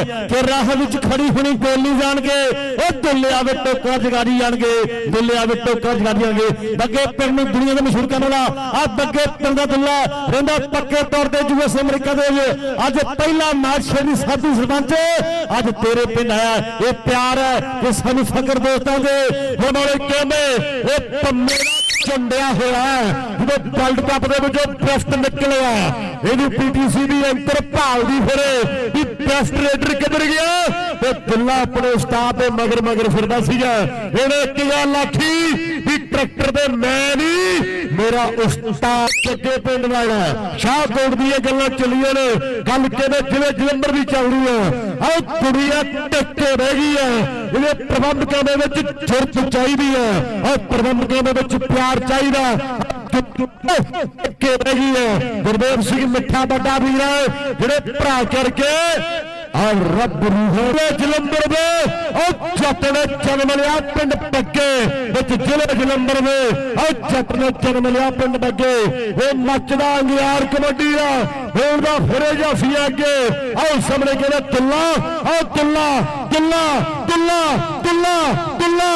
ਹੈ ਕਿ ਰਾਹ ਵਿੱਚ ਖੜੀ ਹੁਣੀ ਗੋਲੀ ਜਾਣਗੇ। ਉਹ ਦੁੱਲਿਆ ਵਿੱਚ ਟੋਕਾ ਜਗਾਰੀ ਜਾਣਗੇ। ਦੁੱਲਿਆ ਵਿੱਚ ਟੋਕਾ ਜਗਾਰੀ ਜਾਣਗੇ। ਬੱਗੇ ਪਿੰਡ ਨੂੰ ਦੁਨੀਆ ਦਾ ਮਸ਼ਹੂਰ ਕਰਨ ਵਾਲਾ ਆ ਬੱਗੇ ਪਿੰਡ ਦਾ ਦੁੱਲਾ ਰਹਿੰਦਾ ਪੱਕੇ ਤੌਰ ਤੇ ਯੂਐਸ ਅਮਰੀਕਾ ਦੇ ਵਿੱਚ। ਅੱਜ ਪਹਿਲਾ ਮੈਚ ਸ਼ੇਰੀ ਸਾਧੂ ਸਰਪੰਚ। ਅੱਜ ਤੇਰੇ ਪਿੰਡ ਆਇਆ। ਇਹ ਪਿਆਰ ਹੈ ਕਿ ਸਾਨੂੰ ਫਕਰ ਦੋਸਤਾਂ ਦੇ। ਹੁਣ ਵਾਲੇ ਕਹਿੰਦੇ, ਇਹ ਪੰਮੇ ਦਾ ਚੰਡਿਆ ਹੋਇਆ ਜਦੋਂ ਵਰਲਡ ਕੱਪ ਦੇ ਵਿੱਚੋਂ ਬੈਸਟ ਨਿਕਲਿਆ। ਇਹਦੀ ਪੀਟੀਸੀ ਦੀ ਅੰਤਰ ਭਾਲਦੀ ਫਿਰੇ। ਵੀ ਬੈਸਟ ਰੇਡਰ ਕਿੱਧਰ ਗਿਆ? ਤੇ ਦੁੱਲਾ ਆਪਣੇ ਉਸਤਾਦ ਦੇ ਮਗਰ ਮਗਰ ਫਿਰਦਾ ਸੀਗਾ। ਇਹਨੇ ਇੱਕ ਗੱਲ ਆਖੀ ਵੀ ਟਰੈਕਟਰ ਦੇ ਮੈਂ ਨਹੀਂ ਮੇਰਾ ਉਸਤਾਦ ਜੱਗੇ ਪਿੰਡ ਵਾਲਾ ਸ਼ਾਹਕੋਟ ਦੀਆਂ ਗੱਲਾਂ ਚੱਲੀਆਂ ਨੇ। ਗੱਲ ਕਿਵੇਂ ਜਿਵੇਂ ਜਲੰਧਰ ਦੀ ਚੱਲ ਰਹੀ ਹੈ। ਆਹ ਦੁਨੀਆ ਟੱਕੇ ਰਹਿ ਗਈ ਹੈ। ਇਹਦੇ ਪ੍ਰਬੰਧਕਾਂ ਦੇ ਵਿੱਚ ਜੁਰਤ ਚਾਹੀਦੀ ਹੈ। ਆਹ ਪ੍ਰਬੰਧਕਾਂ ਦੇ ਵਿੱਚ ਪਿਆਰ ਚਾਹੀਦਾ। ਕਿ ਰਹਿ ਹੈ। ਗੁਰਦੇਵ ਸਿੰਘ ਮਿੱਠਾ ਵੱਡਾ ਵੀਰ ਹੈ, ਜਿਹੜੇ ਭਰਾ ਕਰਕੇ ਆ ਰੱਬ ਰੂਹੇ ਜਲੰਧਰ ਦੇ। ਉਹ ਜੱਟ ਨੇ ਜਨਮ ਲਿਆ ਪਿੰਡ ਪੱਗੇ ਵਿੱਚ, ਜ਼ਿਲ੍ਹੇ ਜਲੰਧਰ ਦੇ। ਉਹ ਜੱਟ ਨੇ ਜਨਮ ਲਿਆ ਪਿੰਡ ਪੱਗੇ ਉਹ ਨੱਚਦਾ ਅੰਗਿਆਰ ਕਬੱਡੀ ਦਾ, ਹੁਣ ਦਾ ਫਿਰੇ ਜਾਫੀ ਅੱਗੇ। ਆਓ ਸਾਹਮਣੇ ਕਹਿੰਦਾ, ਤੁੱਲਾ ਆਓ ਤੁੱਲਾ ਤੁੱਲਾ ਦੁੱਲਾ ਦੁੱਲਾ ਦੁੱਲਾ